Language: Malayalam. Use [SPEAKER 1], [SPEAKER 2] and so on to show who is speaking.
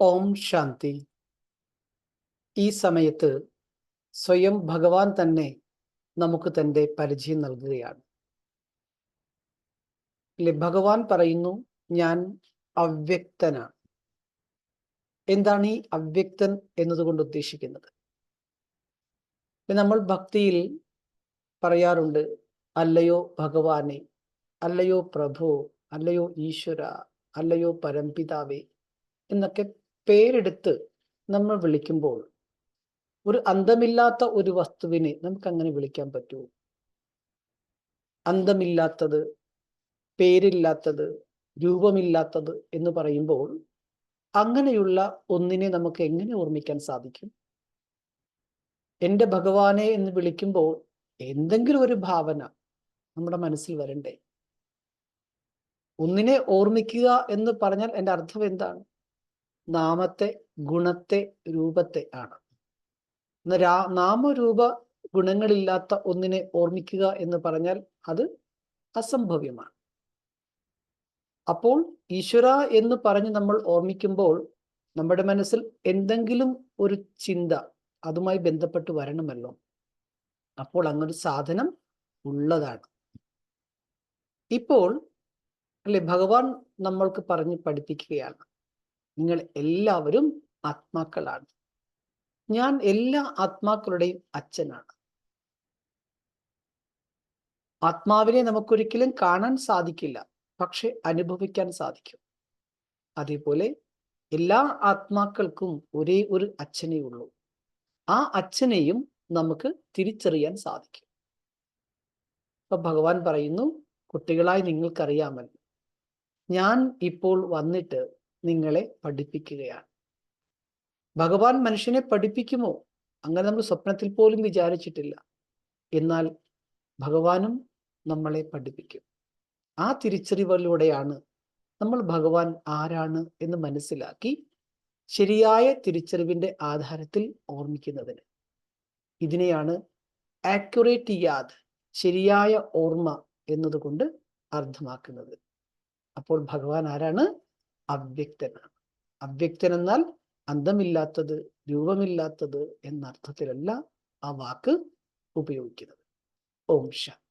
[SPEAKER 1] ഓം ശാന്തി. ഈ സമയത്ത് സ്വയം ഭഗവാൻ തന്നെ നമുക്ക് തന്റെ പരിചയം നൽകുകയാണ്. അല്ലെ ഭഗവാൻ പറയുന്നു ഞാൻ അവ്യക്തനാണ്. എന്താണ് ഈ അവ്യക്തൻ എന്നതുകൊണ്ട് ഉദ്ദേശിക്കുന്നത്? നമ്മൾ ഭക്തിയിൽ പറയാറുണ്ട് അല്ലയോ ഭഗവാനെ അല്ലയോ പ്രഭു അല്ലയോ ഈശ്വര അല്ലയോ പരംപിതാവേ എന്നൊക്കെ പേരെടുത്ത് നമ്മൾ വിളിക്കുമ്പോൾ ഒരു അന്തമില്ലാത്ത ഒരു വസ്തുവിനെ നമുക്ക് അങ്ങനെ വിളിക്കാൻ പറ്റുമോ? അന്തമില്ലാത്തത് പേരില്ലാത്തത് രൂപമില്ലാത്തത് എന്ന് പറയുമ്പോൾ അങ്ങനെയുള്ള ഒന്നിനെ നമുക്ക് എങ്ങനെ ഓർമ്മിക്കാൻ സാധിക്കും? എന്റെ ഭഗവാനെ എന്ന് വിളിക്കുമ്പോൾ എന്തെങ്കിലും ഒരു ഭാവന നമ്മുടെ മനസ്സിൽ വരണ്ടേ? ഒന്നിനെ ഓർമ്മിക്കുക എന്ന് പറഞ്ഞാൽ എന്റെ അർത്ഥം എന്താണ്? നാമത്തെ ഗുണത്തെ രൂപത്തെ ആണ്. നാമരൂപ ഗുണങ്ങളില്ലാത്ത ഒന്നിനെ ഓർമ്മിക്കുക എന്ന് പറഞ്ഞാൽ അത് അസംഭവ്യമാണ്. അപ്പോൾ ഈശ്വര എന്ന് പറഞ്ഞ് നമ്മൾ ഓർമ്മിക്കുമ്പോൾ നമ്മുടെ മനസ്സിൽ എന്തെങ്കിലും ഒരു ചിന്ത അതുമായി ബന്ധപ്പെട്ട് വരണമല്ലോ. അപ്പോൾ അങ്ങനൊരു സാധനം ഉള്ളതാണ്. ഇപ്പോൾ അല്ലെ ഭഗവാൻ നമ്മൾക്ക് പറഞ്ഞ് പഠിപ്പിക്കുകയാണ്. നിങ്ങൾ എല്ലാവരും ആത്മാക്കളാണ്. ഞാൻ എല്ലാ ആത്മാക്കളുടെയും അച്ഛനാണ്. ആത്മാവിനെ നമുക്കൊരിക്കലും കാണാൻ സാധിക്കില്ല പക്ഷെ അനുഭവിക്കാൻ സാധിക്കും. അതേപോലെ എല്ലാ ആത്മാക്കൾക്കും ഒരേ ഒരു അച്ഛനേ ഉള്ളൂ. ആ അച്ഛനെയും നമുക്ക് തിരിച്ചറിയാൻ സാധിക്കും. അപ്പൊ ഭഗവാൻ പറയുന്നു കുട്ടികളായി നിങ്ങൾക്കറിയാമല്ലോ. ഞാൻ ഇപ്പോൾ വന്നിട്ട് നിങ്ങളെ പഠിപ്പിക്കുകയാണ്. ഭഗവാൻ മനുഷ്യനെ പഠിപ്പിക്കുമോ? അങ്ങനെ നമ്മൾ സ്വപ്നത്തിൽ പോലും വിചാരിച്ചിട്ടില്ല. എന്നാൽ ഭഗവാനും നമ്മളെ പഠിപ്പിക്കും. ആ തിരിച്ചറിവിലൂടെയാണ് നമ്മൾ ഭഗവാൻ ആരാണ് എന്ന് മനസ്സിലാക്കി ശരിയായ തിരിച്ചറിവിന്റെ ആധാരത്തിൽ ഓർമ്മിക്കുന്നതിന്. ഇതിനെയാണ് ആക്യുറേറ്റ് യാദ് ശരിയായ ഓർമ്മ എന്നതുകൊണ്ട് അർത്ഥമാക്കുന്നത്. അപ്പോൾ ഭഗവാൻ ആരാണ്? അവ്യക്തനാണ്. അവ്യക്തൻ എന്നാൽ അന്തമില്ലാത്തത് രൂപമില്ലാത്തത് എന്ന അർത്ഥത്തിലല്ല ആ വാക്ക് ഉപയോഗിക്കുന്നത്. ഓം ശാന്തി.